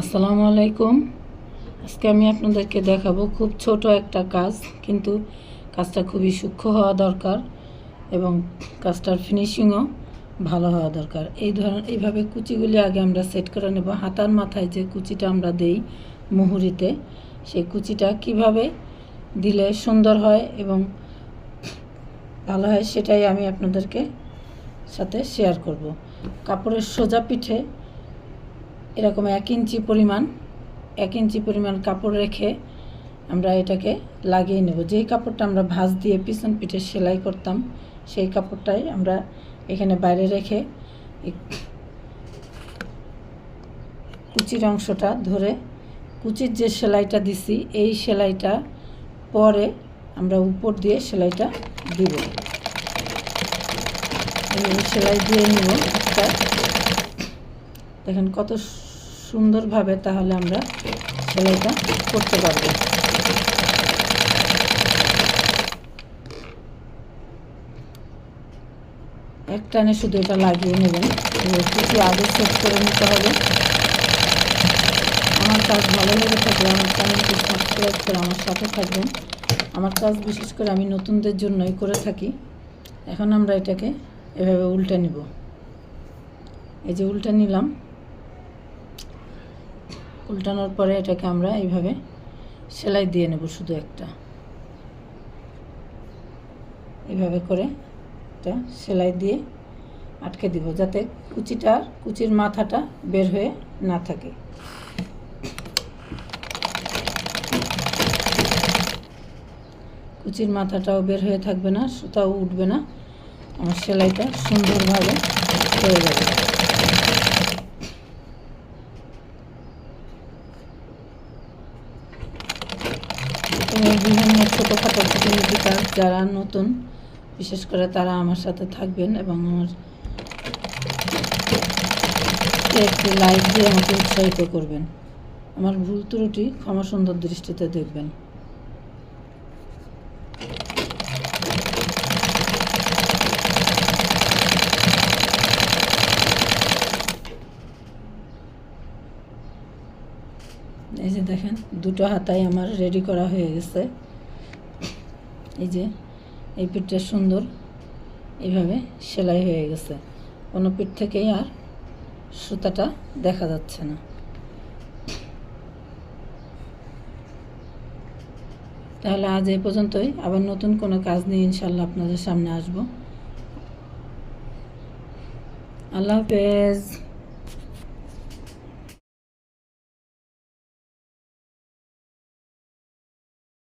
আসসালামু আলাইকুম। আজকে আমি আপনাদেরকে দেখাবো খুব ছোট একটা কাজ, কিন্তু কাজটা খুবই সূক্ষ্ম হওয়া দরকার এবং কাজটার ফিনিশিংও ভালো হওয়া দরকার। এই ধরনের এইভাবে কুচিগুলি আগে আমরা সেট করে নেব। হাতার মাথায় যে কুচিটা আমরা দেই মুহুরিতে, সেই কুচিটা কীভাবে দিলে সুন্দর হয় এবং ভালো হয় সেটাই আমি আপনাদেরকে সাথে শেয়ার করব। কাপড়ের সোজা পিঠে এরকম এক ইঞ্চি পরিমাণ, এক ইঞ্চি পরিমাণ কাপড় রেখে আমরা এটাকে লাগিয়ে নেব। যেই কাপড়টা আমরা ভাঁজ দিয়ে পিছন পিঠে সেলাই করতাম, সেই কাপড়টাই আমরা এখানে বাইরে রেখে কুচির অংশটা ধরে, কুচির যে সেলাইটা দিছি, এই সেলাইটা পরে আমরা উপর দিয়ে সেলাইটা দিব। সেলাই দিয়ে নিব একটা দেখেন কত সুন্দরভাবে তাহলে আমরা সেলাইটা করতে পারব। এক টানে শুধু এটা লাগিয়ে নেবেন। কিছু আগে সেট করে নিতে হবে। আমার কাজ ভালো লেগে থাকলে আমার চ্যানেলটি সাবস্ক্রাইব করে আমার সাথে থাকবেন। আমার কাজ বিশেষ করে আমি নতুনদের জন্যই করে থাকি। এখন আমরা এটাকে এভাবে উল্টে নিব। এই যে উল্টে নিলাম। উল্টানোর পরে এটাকে আমরা এইভাবে সেলাই দিয়ে নেব শুধু একটা। এইভাবে করে এটা সেলাই দিয়ে আটকে দিব যাতে কুচিটা কুচির মাথাটা বের হয়ে না থাকে। কুচির মাথাটাও বের হয়ে থাকবে না, সুতাও উঠবে না। আমার সেলাইটা সুন্দরভাবে হয়ে যাবে। বিভিন্ন ছোটোখাটো প্রতিনিধি কাজ যারা নতুন, বিশেষ করে তারা আমার সাথে থাকবেন এবং আমার একটি লাইক দিয়ে আমাকে উৎসাহিত করবেন। আমার ভুল ত্রুটি ক্ষমা সুন্দর দৃষ্টিতে দেখবেন। এই যে দেখেন, দুটো হাতাই আমার রেডি করা হয়ে গেছে। এই যে, এই পিঠটা সুন্দর এইভাবে সেলাই হয়ে গেছে। কোনো পিঠ থেকেই আর সুতাটা দেখা যাচ্ছে না। তাহলে আজ এই পর্যন্তই। আবার নতুন কোনো কাজ নিয়ে ইনশাল্লাহ আপনাদের সামনে আসব। আল্লাহ হাফেজ।